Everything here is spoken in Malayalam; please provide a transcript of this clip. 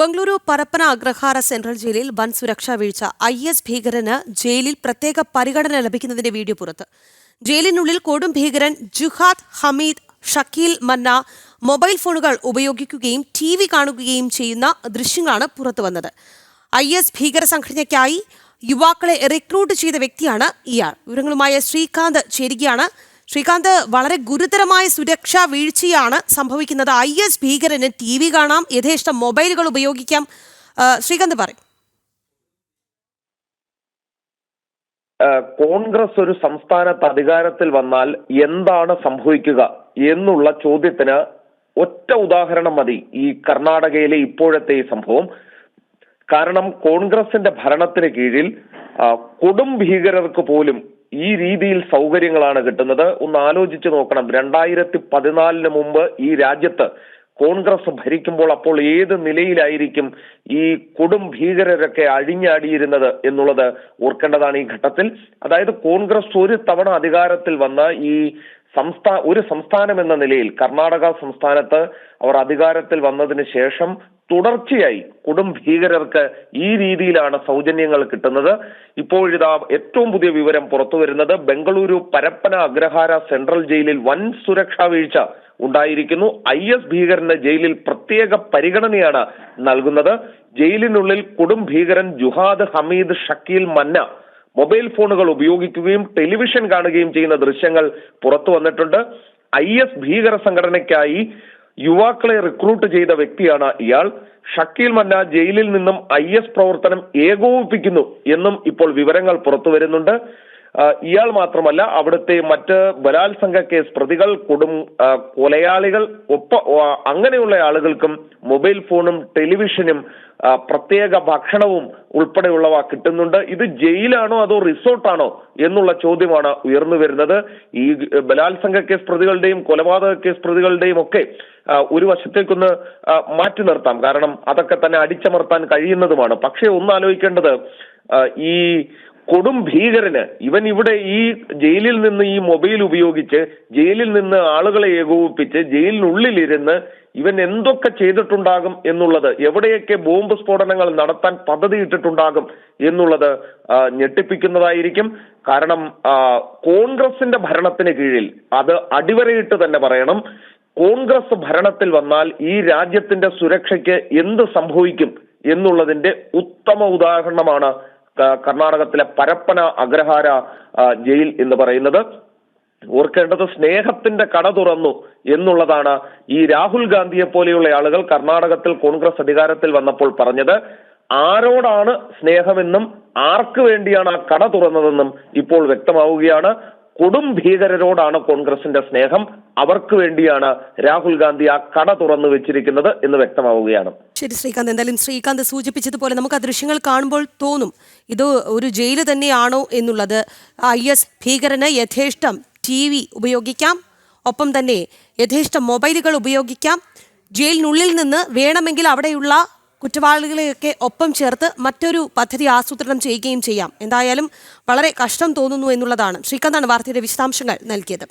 ബംഗളൂരു പരപ്പന അഗ്രഹാര സെൻട്രൽ ജയിലിൽ വൻ സുരക്ഷാ വീഴ്ച. ഐ എസ് ഭീകരന് ജയിലിൽ പ്രത്യേക പരിഗണന ലഭിക്കുന്നതിന്റെ വീഡിയോ പുറത്ത്. ജയിലിനുള്ളിൽ കൊടും ഭീകരൻ ജുഹാദ് ഹമീദ് ഷക്കീൽ മന്ന മൊബൈൽ ഫോണുകൾ ഉപയോഗിക്കുകയും ടി വി കാണുകയും ചെയ്യുന്ന ദൃശ്യങ്ങളാണ് പുറത്തുവന്നത് ഐ എസ് ഭീകര സംഘടനയ്ക്കായി യുവാക്കളെ റിക്രൂട്ട് ചെയ്ത വ്യക്തിയാണ് ഇയാൾ. വിവരങ്ങളുമായ ശ്രീകാന്ത് ചേരുകയാണ്. ശ്രീകാന്ത് വളരെ ഗുരുതരമായ സുരക്ഷാ വീഴ്ചയാണ് സംഭവിക്കുന്നത്. ഐ എസ് ഭീകരന് ടി വി കാണാം. യഥേഷ്ടം മൊബൈലുകൾ ഉപയോഗിക്കാം. ശ്രീകാന്ത് പറയും. കോൺഗ്രസ് ഒരു സംസ്ഥാനത്ത് അധികാരത്തിൽ വന്നാൽ എന്താണ് സംഭവിക്കുക എന്നുള്ള ചോദ്യത്തിന് ഒറ്റ ഉദാഹരണം മതി ഈ കർണാടകയിലെ ഇപ്പോഴത്തെ ഈ സംഭവം. കാരണം കോൺഗ്രസിന്റെ ഭരണത്തിന് കീഴിൽ കൊടും ഭീകരർക്ക് പോലും ഈ രീതിയിൽ സൗകര്യങ്ങളാണ് കിട്ടുന്നത്. ഒന്ന് ആലോചിച്ച് നോക്കണം. രണ്ടായിരത്തി പതിനാലിന് മുമ്പ് ഈ രാജ്യത്ത് കോൺഗ്രസ് ഭരിക്കുമ്പോൾ അപ്പോൾ ഏത് നിലയിലായിരിക്കും ഈ കൊടും ഭീകരരൊക്കെ അഴിഞ്ഞാടിയിരുന്നത് എന്നുള്ളത് ഓർക്കേണ്ടതാണ് ഈ ഘട്ടത്തിൽ. അതായത് കോൺഗ്രസ് ഒരു തവണ അധികാരത്തിൽ വന്ന ഈ സംസ്ഥാന ഒരു സംസ്ഥാനം എന്ന നിലയിൽ കർണാടക സംസ്ഥാനത്ത് അവർ അധികാരത്തിൽ വന്നതിന് ശേഷം തുടർച്ചയായി കൊടും ഭീകരർക്ക് ഈ രീതിയിലാണ് സൗജന്യങ്ങൾ കിട്ടുന്നത്. ഇപ്പോഴിതാ ഏറ്റവും പുതിയ വിവരം പുറത്തു വരുന്നത് ബംഗളൂരു പരപ്പന അഗ്രഹാര സെൻട്രൽ ജയിലിൽ വൻ സുരക്ഷാ വീഴ്ച ഉണ്ടായിരിക്കുന്നു. ഐ എസ് ഭീകരന് ജയിലിൽ പ്രത്യേക പരിഗണനയാണ് നൽകുന്നത്. ജയിലിനുള്ളിൽ കൊടും ഭീകരൻ ജുഹാദ് ഹമീദ് ഷക്കീൽ മന്ന മൊബൈൽ ഫോണുകൾ ഉപയോഗിക്കുകയും ടെലിവിഷൻ കാണുകയും ചെയ്യുന്ന ദൃശ്യങ്ങൾ പുറത്തു വന്നിട്ടുണ്ട്. ഐ എസ് ഭീകര സംഘടനയ്ക്കായി യുവാക്കളെ റിക്രൂട്ട് ചെയ്ത വ്യക്തിയാണ് ഇയാൾ. ഷക്കീൽ മന്ന ജയിലിൽ നിന്നും ഐ എസ് പ്രവർത്തനം ഏകോപിപ്പിക്കുന്നു എന്നും ഇപ്പോൾ വിവരങ്ങൾ പുറത്തു വരുന്നുണ്ട് ഇയാൾ മാത്രമല്ല അവിടുത്തെ മറ്റ് ബലാത്സംഗ കേസ് പ്രതികൾ കൊടും കൊലയാളികൾ ഒപ്പ അങ്ങനെയുള്ള ആളുകൾക്കും മൊബൈൽ ഫോണും ടെലിവിഷനും പ്രത്യേക ഭക്ഷണവും ഉൾപ്പെടെയുള്ളവ കിട്ടുന്നുണ്ട്. ഇത് ജയിലാണോ അതോ റിസോർട്ടാണോ എന്നുള്ള ചോദ്യമാണ് ഉയർന്നു വരുന്നത്. ഈ ബലാത്സംഗ കേസ് പ്രതികളുടെയും കൊലപാതക കേസ് പ്രതികളുടെയും ഒക്കെ ഒരു വശത്തേക്കൊന്ന് മാറ്റി നിർത്താം. കാരണം അതൊക്കെ തന്നെ അടിച്ചമർത്താൻ കഴിയുന്നതുമാണ്. പക്ഷേ ഒന്ന് ആലോചിക്കേണ്ടത് ഈ കൊടും ഭീകരന് ഇവൻ ഇവിടെ ഈ ജയിലിൽ നിന്ന് ഈ മൊബൈൽ ഉപയോഗിച്ച് ജയിലിൽ നിന്ന് ആളുകളെ ഏകോപിപ്പിച്ച് ജയിലിനുള്ളിലിരുന്ന് ഇവൻ എന്തൊക്കെ ചെയ്തിട്ടുണ്ടാകും എന്നുള്ളത് എവിടെയൊക്കെ ബോംബ് സ്ഫോടനങ്ങൾ നടത്താൻ പദ്ധതിയിട്ടിട്ടുണ്ടാകും എന്നുള്ളത് ഞെട്ടിപ്പിക്കുന്നതായിരിക്കും. കാരണം കോൺഗ്രസിന്റെ ഭരണത്തിന് കീഴിൽ അത് അടിവരയിട്ട് തന്നെ പറയണം. കോൺഗ്രസ് ഭരണത്തിൽ വന്നാൽ ഈ രാജ്യത്തിന്റെ സുരക്ഷയ്ക്ക് എന്ത് സംഭവിക്കും എന്നുള്ളതിന്റെ ഉത്തമ ഉദാഹരണമാണ് കർണാടകത്തിലെ പരപ്പന അഗ്രഹാര ജയിൽ എന്ന് പറയുന്നത് ഓർക്കേണ്ടത് സ്നേഹത്തിന്റെ കട തുറന്നു എന്നുള്ളതാണ് ഈ രാഹുൽ ഗാന്ധിയെ പോലെയുള്ള ആളുകൾ കർണാടകത്തിൽ കോൺഗ്രസ് അധികാരത്തിൽ വന്നപ്പോൾ പറഞ്ഞത്. ആരോടാണ് സ്നേഹമെന്നും ആർക്ക് വേണ്ടിയാണ് ആ കട തുറന്നതെന്നും ഇപ്പോൾ വ്യക്തമാവുകയാണ്. കൊടും ഭീകരരോടാണ് കോൺഗ്രസിന്റെ സ്നേഹം. അവർക്ക് വേണ്ടിയാണ് രാഹുൽ ഗാന്ധി ആ കട തുറന്നു വെച്ചിരിക്കുന്നത് എന്ന് വ്യക്തമാവുകയാണ്. ശരി ശ്രീകാന്ത്. എന്തായാലും ശ്രീകാന്ത് സൂചിപ്പിച്ചതുപോലെ നമുക്ക് ആ ദൃശ്യങ്ങൾ കാണുമ്പോൾ തോന്നും ഇത് ഒരു ജയിൽ തന്നെയാണോ എന്നുള്ളത്. ഐ എസ് ഭീകരന് യഥേഷ്ടം ടി വി ഉപയോഗിക്കാം. ഒപ്പം തന്നെ യഥേഷ്ടം മൊബൈലുകൾ ഉപയോഗിക്കാം. ജയിലിനുള്ളിൽ നിന്ന് വേണമെങ്കിൽ അവിടെയുള്ള കുറ്റവാളികളെയൊക്കെ ഒപ്പം ചേർത്ത് മറ്റൊരു പദ്ധതി ആസൂത്രണം ചെയ്യുകയും ചെയ്യാം. എന്തായാലും വളരെ കഷ്ടം തോന്നുന്നു എന്നുള്ളതാണ്. ശ്രീകാന്താണ് വാർത്തയുടെ വിശദാംശങ്ങൾ നൽകിയത്.